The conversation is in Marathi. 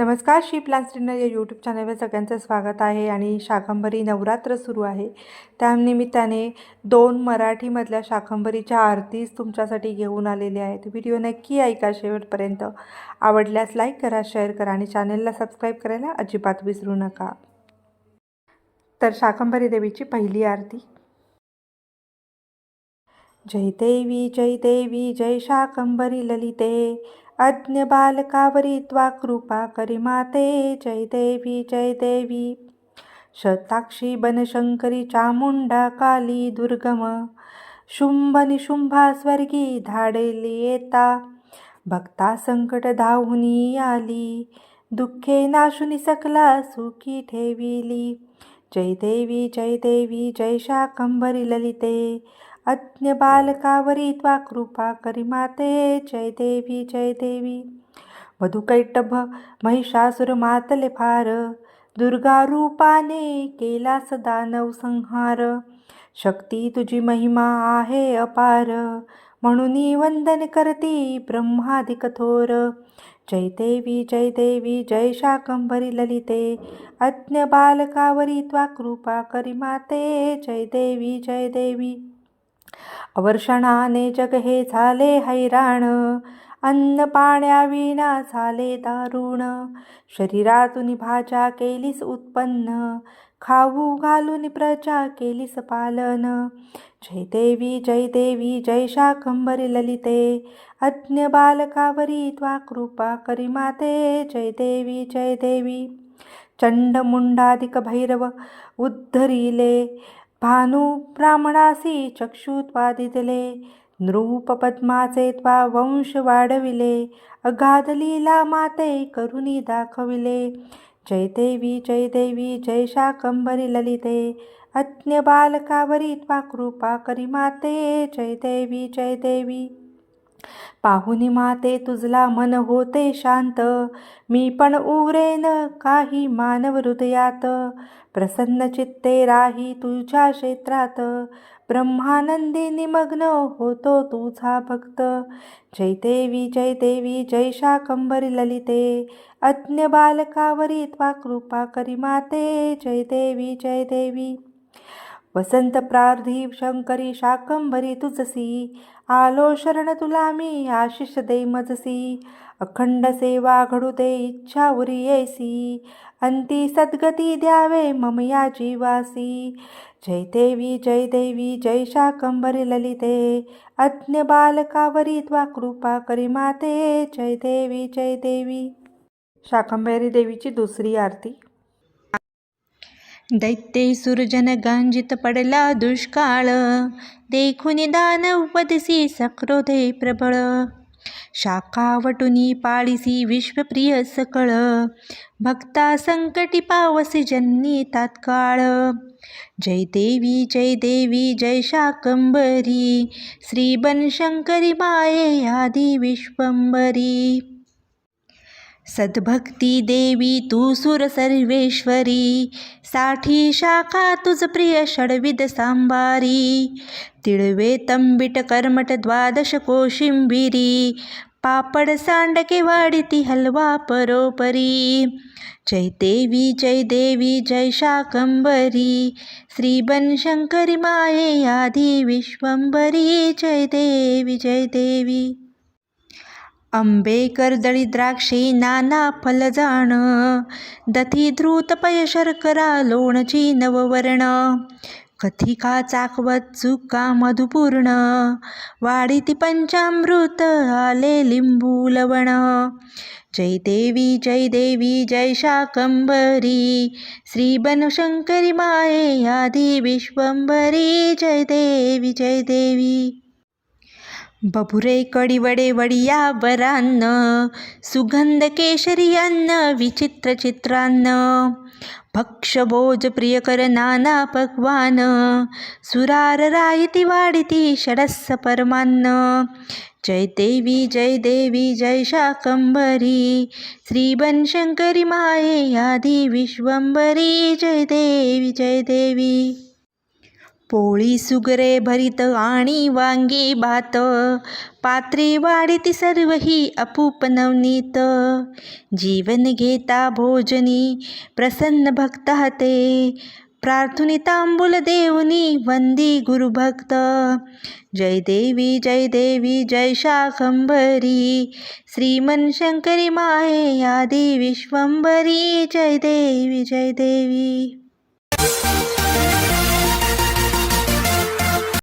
नमस्कार शी प्लान्स या यूट्यूब चॅनलवर सगळ्यांचं स्वागत आहे आणि शाकंभरी नवरात्र सुरू आहे. त्यानिमित्ताने दोन मराठीमधल्या शाकंभरीच्या आरतीच तुमच्यासाठी घेऊन आलेल्या आहेत. व्हिडिओ नक्की ऐका शेवटपर्यंत. आवडल्यास लाईक करा शेअर करा आणि चॅनलला सबस्क्राईब करायला अजिबात विसरू नका. तर शाकंभरी देवीची पहिली आरती. जय देवी जय देवी जय शाकंभरी ललिते. अज्ञबालकावरी त्वा कृपा करी माते जय देवी जय देवी। शताक्षी बनशंकरी चामुंडा काली दुर्गम शुंभ निशुंभा स्वर्गी धाडेली येता भक्ता संकट धावुनी आली दुःखे नाशुनी सकला सुखी ठेविली। जय देवी जय देवी जय शाकंभरी ललिते अज्ञ बालकावरी त्वा कृपा करी माते. जय देवी जय देवी. मधुकैटभ महिषासुर मातले फार. दुर्गा रूपाने केला दानव संहार. शक्ती तुझी महिमा आहे अपार. म्हणून वंदन करती ब्रह्मादिक थोर. जय देवी जय देवी जय शाकंभरी ललिते. अज्ञ बालकावरी त्वा कृपा करी माते. जय देवी जय देवी. अवर्षणाने जग हे झाले हैराण अन्न पाण्याविना झाले दारुण. शरीरातून भाजा केलीस उत्पन्न खाऊ घालून प्रजा केलीस पालन. जय देवी जय देवी जय शाकंभरी ललिते अज्ञ बालकावरी त्वा कृपा करी माते. जय देवी जय देवी. चंडमुंडाधिक भैरव उद्धरिले भानु ब्राह्मणासी चक्षुत्वा दिदले नृप पद्माचे त्वा वंश वाढविले अगाध लीला माते करुणी दाखविले. जय देवी जय देवी शाकंभरी ललिते अज्ञ बालकावरी त्वा कृपा करी माते जय देवी देवी. पाहुनी माते तुझला मन होते शांत. मी पण उरेन काही मानव हृदयात. प्रसन्न चित्ते राही तुझ्या क्षेत्रात. ब्रह्मानंदी निमग्न होतो तुझा भक्त. जय देवी जय देवी जय ललिते. अज्ञ बालकावरी त्वा कृपा करी माते. जय देवी जय देवी. वसंत प्रार्धी शंकरी शाकंभरी तुझसी आलो शरण तुला मी आशिष दे मजसी अखंड सेवा घडू दे इच्छा उरी येसी अंती सद्गती द्यावे मम या जीवासी. जय देवी जय देवी जय शाकंभरी ललिते अज्ञ बालकावरी त्वा कृपा करी माते. जय देवी जय देवी. शाकंभरी देवीची दुसरी आरती. दैत्ये सुरजन गांजित पडला दुष्काळ देखून दानव सक्रोधे प्रबळ शाखावटुनी पाळीसी विश्वप्रिय सकळ भक्ता संकटी पावसी जन्नी तात्काळ जय देवी जय देवी जय शाकंबरी श्री बनशंकरी माये आदि विश्वंबरी सद्भक्ती देवी तू सुर सर्वेश्वरी. साठी शाखा तुझ प्रिय षडविध सांबारी. तिळवे तंबिट कर्मट द्वादश कोशिंबिरी. पापड सांडके वाडिती हलवा परोपरी. जय देवी जय देवी जय शाकंबरी श्रीबन शंकरी माये आधी विश्वंबरी जय देवी जय देवी. आंबे कर्दळी द्राक्षे नाना फलजाण दथी धृत पय शर्करा लोणची नववर्ण. कथिका चाकवत चुका मधुपूर्ण. वाढीती पंचामृत आले लिंबू लवण. जय देवी जय देवी जय शाकंभरी. श्री बनशंकरी माये आदि विश्वंभरी. जय देवी जय देवी. बभुरे कडीवडे वडिया वरान्न सुगंध केशरी अन्न विचित्र चित्रान्न भक्ष प्रियकर नाना पक्वान सुरार रायती वाडिती षडस परमान्न जय देवी जय देवी जय शाकंभरी श्री बनशंकरी माये आदि विश्वंभरी जय देवी जय देवी पोळी सुगरे भरीत आणि वांगी भात. पात्रे वाढीती सर्व ही अपूप नवनीत. जीवन घेता भोजनी प्रसन्न भक्त हते. प्रार्थुनी तांबूल देवनी वंदी गुरुभक्त जय देवी जय देवी जय शाकंभरी. श्रीमनशंकरी माये आदि विश्वंभरी. जय देवी जय देवी.